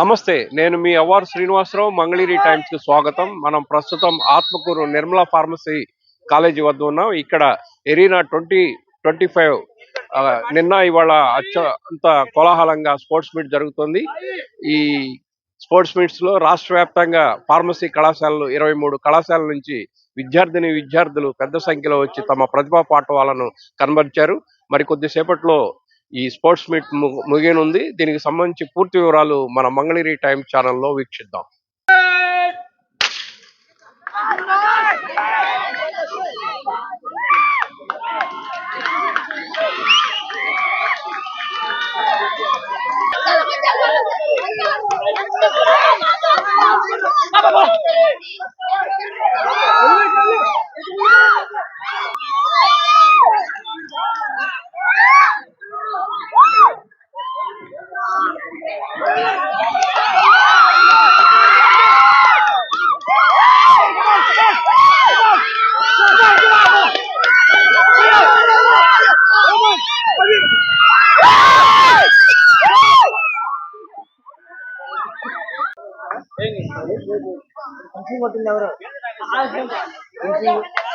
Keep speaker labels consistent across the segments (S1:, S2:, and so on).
S1: నమస్తే నేను మీ అవార్ శ్రీనివాసరావు మంగళగిరి టైమ్స్కి స్వాగతం. మనం ప్రస్తుతం ఆత్మకూరు నిర్మలా ఫార్మసీ కాలేజీ వద్ద ఉన్నాం. ఇక్కడ ఎరీనా ట్వంటీ ట్వంటీ ఫైవ్ నిన్న ఇవాళ అచ్చ అంత కోలాహలంగా స్పోర్ట్స్ మీట్ జరుగుతుంది. ఈ స్పోర్ట్స్ మీట్స్లో రాష్ట్ర వ్యాప్తంగా ఫార్మసీ కళాశాలలు ఇరవై మూడు కళాశాలల నుంచి విద్యార్థిని విద్యార్థులు పెద్ద సంఖ్యలో వచ్చి తమ ప్రతిభా పాఠవాలను కనబరిచారు. మరి కొద్దిసేపట్లో ఈ స్పోర్ట్స్ మీట్ ము- ముగియనుంది. దీనికి సంబంధించి పూర్తి వివరాలు మన మంగళగిరి టైమ్ ఛానల్లో వీక్షిద్దాం.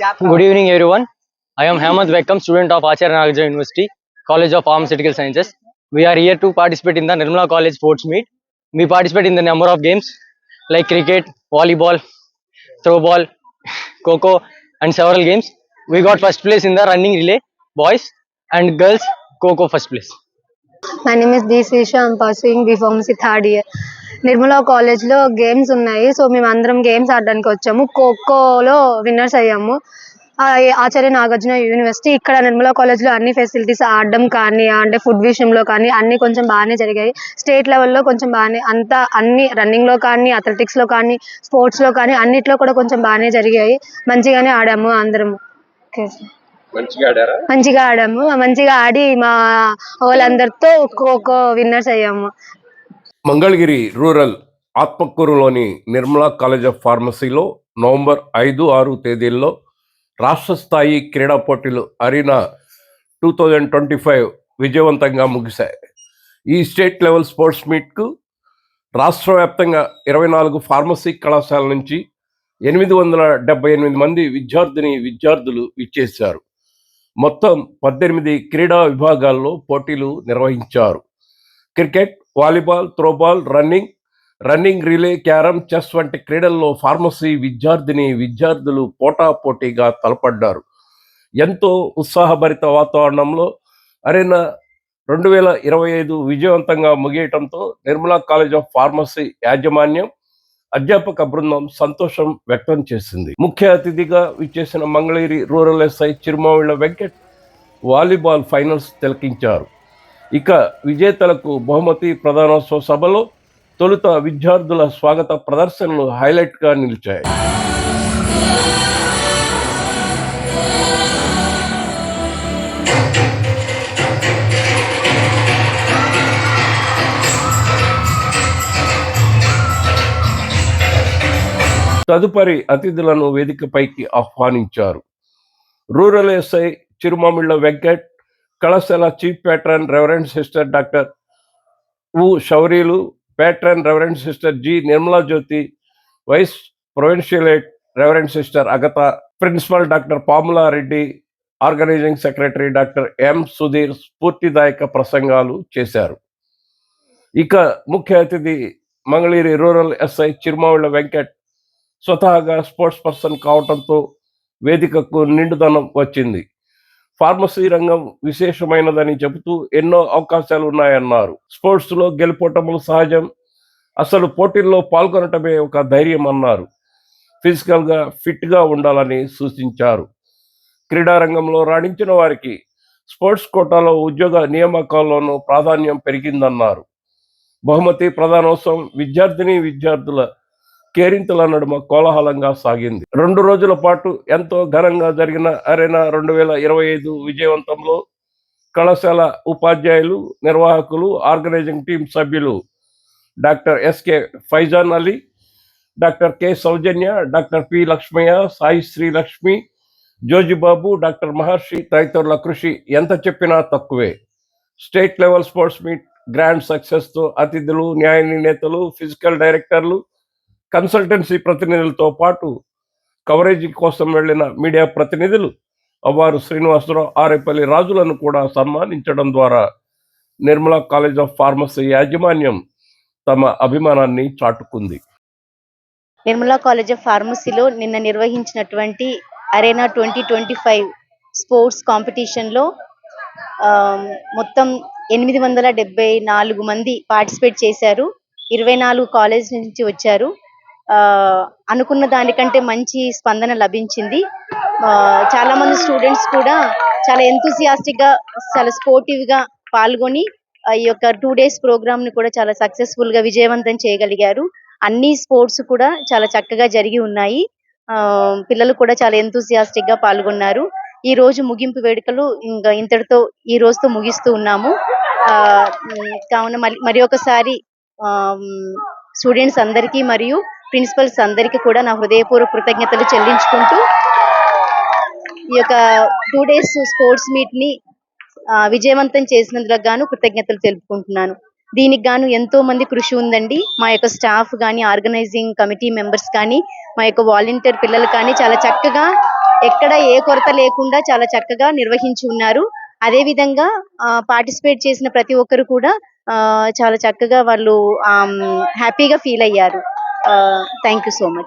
S2: Good evening, everyone. I am Hamad. Vekkam, student of Acharya Nagaraja University, College of Pharmaceutical Sciences. We are here to participate in the Nirmala College sports meet. We participate in the number of games like cricket, volleyball, throwball, coco, and several games. We got first place in the running relay, boys and girls, coco first place.
S3: My name is D. I'm pursuing the pharmacy third year. Nirmala కాలేజ్లో games ఉన్నాయి. So మేము అందరం games ఆడడానికి వచ్చాము. ఖోఖోలో winners అయ్యాము. ఆ, Acharya Nagarjuna university ఇక్కడ నిర్మలా కాలేజ్లో అన్ని ఫెసిలిటీస్ ఆడడం కానీ అంటే ఫుడ్ విషయంలో కానీ అన్ని కొంచెం బాగానే జరిగాయి. స్టేట్ లెవెల్లో కొంచెం బాగానే అంతా అన్ని రన్నింగ్లో కానీ అథ్లెటిక్స్లో కానీ స్పోర్ట్స్లో కానీ అన్నిట్లో కూడా కొంచెం బాగానే జరిగాయి. మంచిగానే ఆడాము అందరము. ఓకే
S1: మంచిగా ఆడారా?
S3: మంచిగా ఆడాము. మంచిగా ఆడి మా వాళ్ళందరితో ఖోఖో విన్నర్స్ అయ్యాము.
S1: మంగళగిరి రూరల్ ఆత్మకూరులోని నిర్మలా కాలేజ్ ఆఫ్ ఫార్మసీలో నవంబర్ ఐదు ఆరు తేదీల్లో రాష్ట్ర స్థాయి క్రీడా పోటీలు arena two thousand twenty five విజయవంతంగా ముగిశాయి. ఈ స్టేట్ లెవెల్ స్పోర్ట్స్ మీట్కు రాష్ట్ర వ్యాప్తంగా ఇరవై నాలుగు ఫార్మసీ కళాశాల నుంచి ఎనిమిది వందల డెబ్బై ఎనిమిది మంది విద్యార్థిని విద్యార్థులు ఇచ్చేశారు మొత్తం పద్దెనిమిది క్రీడా విభాగాల్లో పోటీలు నిర్వహించారు. Cricket volleyball throwball running running relay carrom chess వంటి క్రీడల్లో ఫార్మసీ విద్యార్థిని విద్యార్థులు పోటాపోటీగా తలపడ్డారు. ఎంతో ఉత్సాహభరిత వాతావరణంలో అరేనా రెండు వేల ఇరవై ఐదు విజయవంతంగా ముగియటంతో నిర్మలా కాలేజ్ ఆఫ్ ఫార్మసీ యాజమాన్యం అధ్యాపక బృందం సంతోషం వ్యక్తం చేసింది. ముఖ్య అతిథిగా విచ్చేసిన Mangalagiri rural SI Chirumavilla Venkat volleyball finals తిలకించారు. ఇక విజేతలకు బహుమతి ప్రధానోత్సవ సభలో తొలుత విద్యార్థుల స్వాగత ప్రదర్శనలు హైలైట్గా నిలిచాయి. తదుపరి అతిథులను వేదికపైకి ఆహ్వానించారు. Rural SI Chirumamilla Venkat కళశాల chief patron reverend sister doctor ఉ Shourilu patron reverend sister G Nirmala Jyothi vice provincialate reverend sister Agatha principal doctor Pamula Reddy organizing secretary doctor M Sudheer స్ఫూర్తిదాయక ప్రసంగాలు చేశారు. ఇక ముఖ్య అతిథి మంగళగిరి రూరల్ ఎస్ఐ చిరుమావిళ్ళ వెంకట్ స్వతహాగా స్పోర్ట్స్ పర్సన్ కావటంతో వేదికకు నిండుదనం వచ్చింది. Pharmacy రంగం విశేషమైనదని చెబుతూ ఎన్నో అవకాశాలు ఉన్నాయన్నారు స్పోర్ట్స్లో గెలుపోటములు సహజం. అసలు పోటీల్లో పాల్గొనటమే ఒక ధైర్యం అన్నారు ఫిజికల్గా ఫిట్గా ఉండాలని సూచించారు. క్రీడారంగంలో రాణించిన వారికి స్పోర్ట్స్ కోటాలో ఉద్యోగ నియామకాల్లోనూ ప్రాధాన్యం పెరిగిందన్నారు. బహుమతి ప్రధానోత్సవం విద్యార్థిని విద్యార్థుల కేరింతల నడుమ కోలాహలంగా సాగింది. రెండు రోజుల పాటు ఎంతో ఘనంగా జరిగిన అరెనా రెండు వేల ఇరవై ఐదు విజయవంతంలో కళాశాల ఉపాధ్యాయులు నిర్వాహకులు ఆర్గనైజింగ్ టీం సభ్యులు doctor SK Faizan Ali doctor K Sowjanya doctor P Lakshmaiah Sai Srilakshmi Jojibabu doctor Maharshi తదితరుల కృషి ఎంత చెప్పినా తక్కువే. State level sports meet grand సక్సెస్తో అతిథులు న్యాయ నేతలు ఫిజికల్ డైరెక్టర్లు కన్సల్టెన్సీ ప్రతినిధులతో పాటు కవరేజీ కోసం వెళ్ళిన మీడియా ప్రతినిధులు అవ్వారు శ్రీనివాసరావు ఆరేపల్లి రాజులను కూడా సన్మానించడం ద్వారా నిర్మలా కాలేజ్ ఆఫ్ ఫార్మసీ యాజమాన్యం తమ అభిమానాన్ని చాటుకుంది.
S4: నిర్మలా కాలేజ్ ఆఫ్ ఫార్మసీలో నిన్న నిర్వహించినటువంటి arena twenty twenty five sports కాంపిటీషన్లో మొత్తం ఎనిమిది వందల డెబ్బై నాలుగు మంది పార్టిసిపేట్ చేశారు. ఇరవై నాలుగు కాలేజ్ నుంచి వచ్చారు. అనుకున్న దానికంటే మంచి స్పందన లభించింది. ఆ, చాలా మంది స్టూడెంట్స్ కూడా చాలా ఎంతూసియాస్టిక్గా చాలా స్పోర్టివ్గా పాల్గొని ఈ యొక్క టూ డేస్ ప్రోగ్రామ్ని కూడా చాలా సక్సెస్ఫుల్గా విజయవంతం చేయగలిగారు. అన్ని స్పోర్ట్స్ కూడా చాలా చక్కగా జరిగి ఉన్నాయి. ఆ, పిల్లలు కూడా చాలా ఎంతూసియాస్టిక్గా పాల్గొన్నారు. ఈ రోజు ముగింపు వేడుకలు ఇంకా ఇంతటితో ఈ రోజుతో ముగిస్తూ ఉన్నాము. ఆ, కావున మరి- మరి ఒకసారి స్టూడెంట్స్ అందరికీ మరియు ప్రిన్సిపల్స్ అందరికీ కూడా నా హృదయపూర్వక కృతజ్ఞతలు చెల్లించుకుంటూ ఈ యొక్క టూ డేస్ స్పోర్ట్స్ మీట్ని విజయవంతం చేసినందుకు గాను కృతజ్ఞతలు తెలుపుకుంటున్నాను. దీనికి గాను ఎంతో మంది కృషి ఉందండి. మా యొక్క స్టాఫ్ కానీ ఆర్గనైజింగ్ కమిటీ మెంబర్స్ కానీ మా యొక్క వాలంటీర్ పిల్లలు కానీ చాలా చక్కగా ఎక్కడ ఏ కొరత లేకుండా చాలా చక్కగా నిర్వహించి ఉన్నారు. అదే విధంగా పార్టిసిపేట్ చేసిన ప్రతి ఒక్కరు కూడా చాలా చక్కగా వాళ్ళు హ్యాపీగా ఫీల్ అయ్యారు.
S5: Uh, thank you so
S6: much.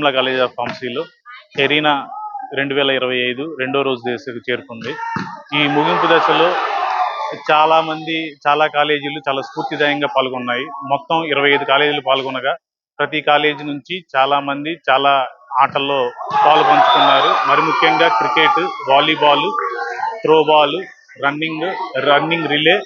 S6: Nirmala college of ఫార్మసీలో కెరీనా రెండు వేల ఇరవై ఐదు రెండో రోజు దశకు చేరుకుంది. ఈ ముగింపు దశలో చాలా మంది చాలా కాలేజీలు చాలా స్ఫూర్తిదాయంగా పాల్గొన్నాయి. మొత్తం ఇరవై ఐదు కాలేజీలు పాల్గొనగా ప్రతి కాలేజీ నుంచి చాలా మంది చాలా ఆటల్లో పాలు పంచుకున్నారు మరి ముఖ్యంగా cricket volleyball throwball running running relay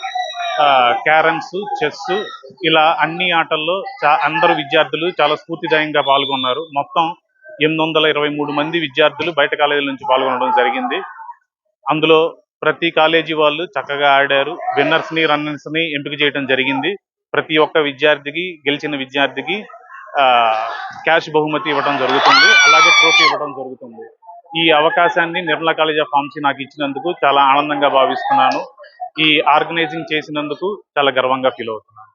S6: carroms chess ఇలా అన్ని ఆటల్లో చా- అందరు విద్యార్థులు చాలా స్ఫూర్తిదాయంగా పాల్గొన్నారు. మొత్తం ఎనిమిది వందల ఇరవై మూడు మంది విద్యార్థులు బయట కాలేజీల నుంచి పాల్గొనడం జరిగింది. అందులో ప్రతి కాలేజీ వాళ్ళు చక్కగా ఆడారు. విన్నర్స్ని ని ఎంపిక చేయడం జరిగింది. ప్రతి ఒక్క విద్యార్థికి గెలిచిన విద్యార్థికి ఆ, క్యాష్ బహుమతి ఇవ్వడం జరుగుతుంది. అలాగే ట్రోఫీ ఇవ్వడం జరుగుతుంది. ఈ అవకాశాన్ని నిర్మలా కాలేజ్ ఆఫ్ ఫార్మసీ నాకు ఇచ్చినందుకు చాలా ఆనందంగా భావిస్తున్నాను. ఈ ఆర్గనైజింగ్ చేసినందుకు చాలా గర్వంగా ఫీల్ అవుతున్నాను.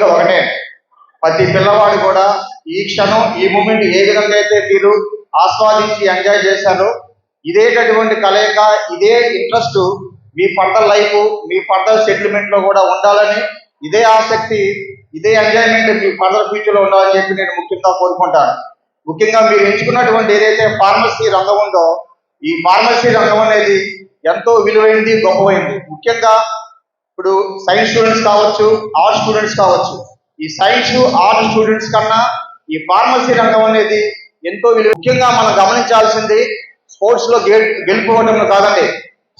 S7: నా ఒకటే. ప్రతి పిల్లవాడు కూడా ఈ క్షణం ఈ మూమెంట్ ఏ విధంగా అయితే మీరు ఆస్వాదించి ఎంజాయ్ చేశారో ఇదేటటువంటి కలయిక ఇదే ఇంట్రెస్ట్ మీ ఫర్దర్ లైఫ్ మీ ఫర్దర్ సెటిల్మెంట్లో కూడా ఉండాలని ఇదే ఆసక్తి ఇదే ఎంజాయ్మెంట్ మీ ఫర్దర్ ఫ్యూచర్లో ఉండాలని చెప్పి నేను ముఖ్యంగా కోరుకుంటాను. ముఖ్యంగా మీరు ఎంచుకున్నటువంటి ఏదైతే ఫార్మసీ రంగం ఉందో ఈ ఫార్మసీ రంగం అనేది ఎంతో విలువైంది గొప్పమైంది ముఖ్యంగా ఇప్పుడు సైన్స్ స్టూడెంట్స్ కావచ్చు ఆర్ట్స్ స్టూడెంట్స్ కావచ్చు ఈ సైన్స్ ఆర్ట్స్ స్టూడెంట్స్ కన్నా ఈ ఫార్మసీ రంగం అనేది ఎంతో విలువ. ముఖ్యంగా మనం గమనించాల్సింది స్పోర్ట్స్లో గెలుపుకోవడం కాదండి.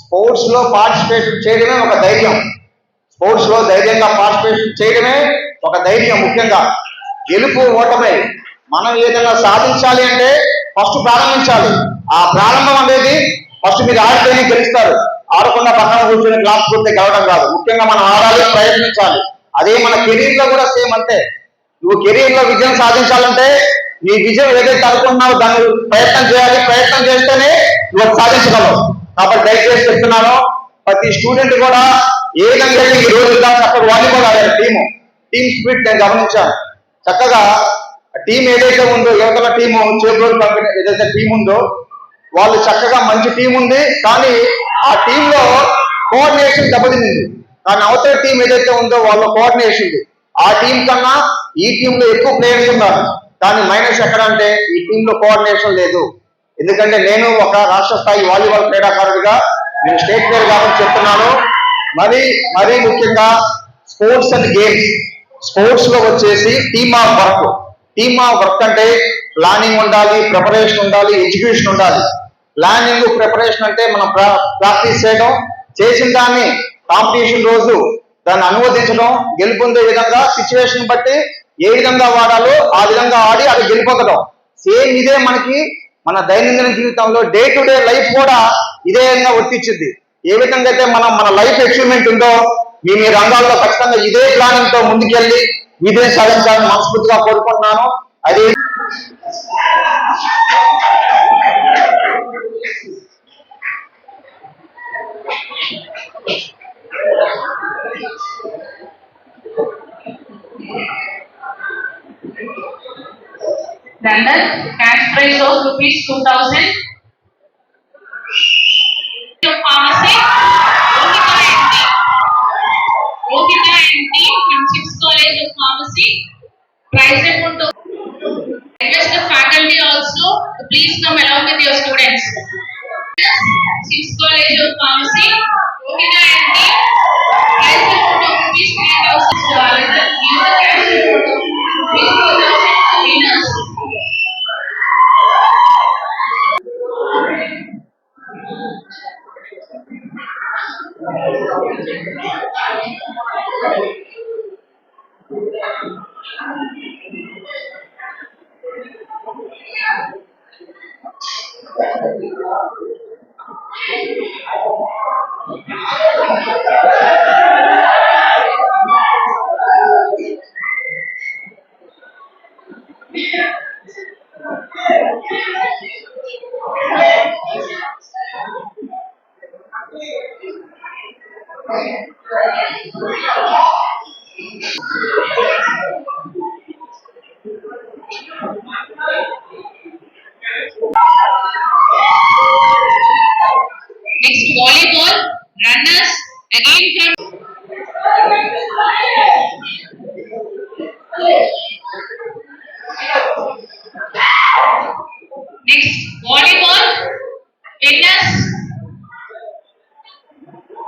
S7: స్పోర్ట్స్లో పార్టిసిపేట్ చేయడమే ఒక ధైర్యం. స్పోర్ట్స్లో ధైర్యంగా పార్టిసిపేషన్ చేయడమే ఒక ధైర్యం ముఖ్యంగా. గెలుపు ఓటమే. మనం ఏదైనా సాధించాలి అంటే ఫస్ట్ ప్రారంభించాలి. ఆ ప్రారంభం అనేది ఫస్ట్ మీరు ఆడితేనే గెలుస్తారు. ఆడకుండా పక్కన కూర్చొని క్లాస్ పూర్తి కావడం కాదు. ముఖ్యంగా మనం ఆడాలి ప్రయత్నించాలి. అదే మన కెరీర్లో కూడా సేమ్ అంతే. నువ్వు కెరీర్లో విజయం సాధించాలంటే నీ విజయం ఏదైతే అనుకుంటున్నావో దాన్ని ప్రయత్నం చేయాలి. ప్రయత్నం చేస్తేనే నువ్వు సాధించగలవు. కాబట్టి దయచేసి చెప్తున్నాను ప్రతి స్టూడెంట్ కూడా ఏ విధంగా ఈ రోజు అక్కడ వాలీబాల్ ఆడారు టీము టీమ్ స్పిరిట్ నేను గమనించాను. చక్కగా టీం ఏదైతే ఉందో యువతల టీము చేబ్రోల్ పంపిన ఏదైతే టీం ఉందో వాళ్ళు చక్కగా మంచి టీం ఉంది. కానీ ఆ టీంలో కోఆర్డినేషన్ దెబ్బతింది కానీ అవతల టీం ఏదైతే ఉందో వాళ్ళ కోఆర్డినేషన్ ఆ టీం కన్నా ఈ టీంలో ఎక్కువ ప్లేయర్స్ ఉన్నారు. కానీ మైనస్ ఎక్కడ అంటే ఈ టీంలో కోఆర్డినేషన్ లేదు. ఎందుకంటే నేను ఒక రాష్ట్ర స్థాయి వాలీబాల్ క్రీడాకారుడిగా నేను స్టేట్ ప్లేయర్ కాబట్టి చెప్తున్నాను. మరి మరీ ముఖ్యంగా స్పోర్ట్స్ అండ్ గేమ్స్ స్పోర్ట్స్లో వచ్చేసి team of work team of work అంటే ప్లానింగ్ ఉండాలి ప్రిపరేషన్ ఉండాలి ఎడ్యుకేషన్ ఉండాలి. ప్లానింగ్ ప్రిపరేషన్ అంటే మనం ప్రాక్టీస్ చేయడం చేసిన దాన్ని కాంపిటీషన్ రోజు దాన్ని అనువదించడం గెలుపొందే విధంగా సిచ్యువేషన్ బట్టి ఏ విధంగా వాడాలో ఆ విధంగా ఆడి అది గెలుపొందడం. సేమ్ ఇదే మనకి మన దైనందిన జీవితంలో డే టు డే లైఫ్ కూడా ఇదే విధంగా వర్తించింది. ఏ విధంగా అయితే మనం మన లైఫ్ అచీవ్మెంట్ ఉందో మీ మీ రంగాల్లో ఖచ్చితంగా ఇదే ప్లానింగ్తో ముందుకెళ్ళి ఇదే సాధించాలని మనస్ఫూర్తిగా కోరుకుంటున్నాను. అది
S8: London, cash price of rupees 2000. Your pharmacy, Rokita MD. Rokita MD from 6th College of Pharmacy, price with your students. Sixth College of Pharmacy,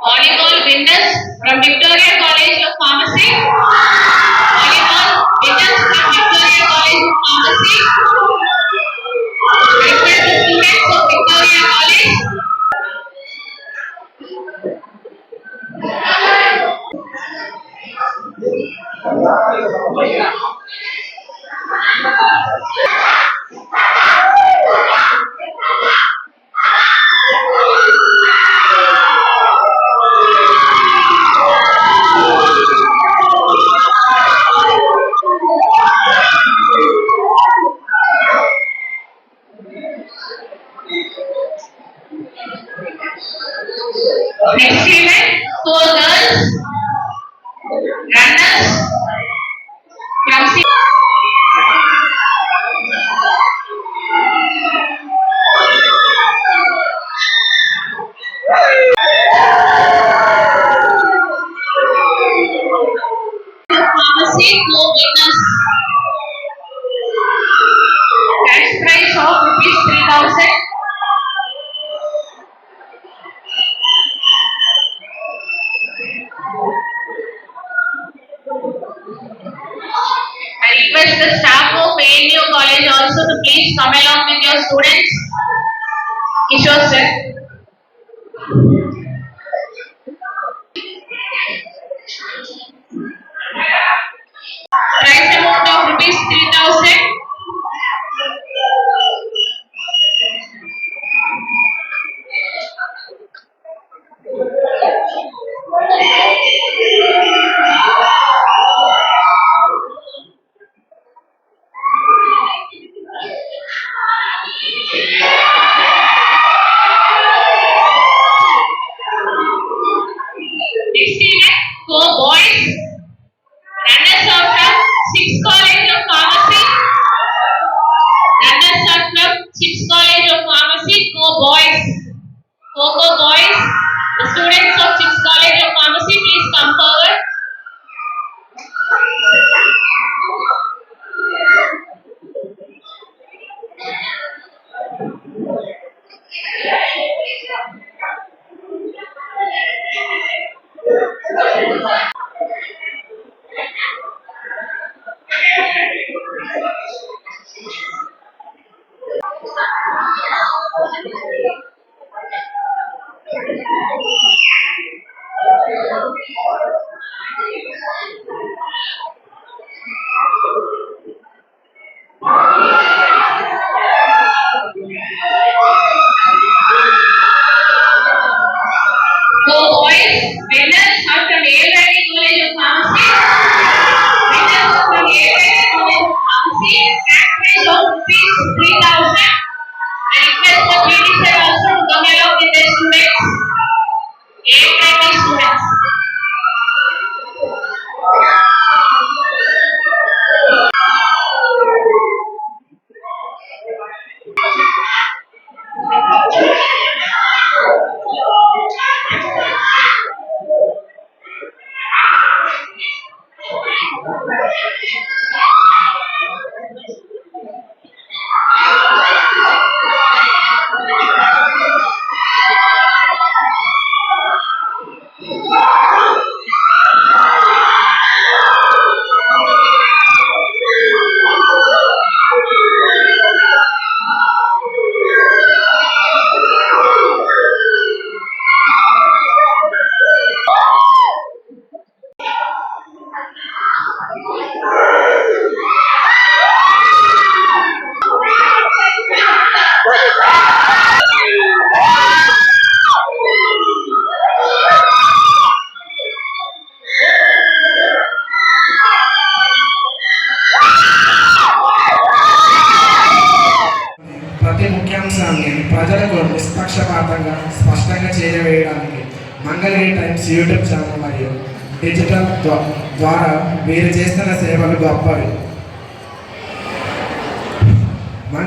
S8: Volleyball winners from Victoria College of Pharmacy. Volleyball winners from Victoria College of Pharmacy. Request students of Victoria College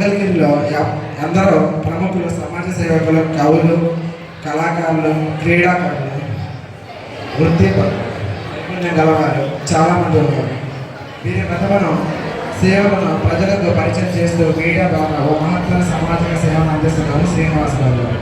S5: మంగళగిరిలో ఎందరో ప్రముఖులు సమాజ సేవకులు కవులు కళాకారులు క్రీడాకారులు వృత్తి నైపుణ్యం గలవారు చాలామంది ఉన్నారు. వీరి ప్రతిభను సేవలను ప్రజలకు పరిచయం చేస్తూ మీడియా ద్వారా ఓ మహత్తర సామాజిక సేవను అందిస్తున్నారు శ్రీనివాసరావు గారు.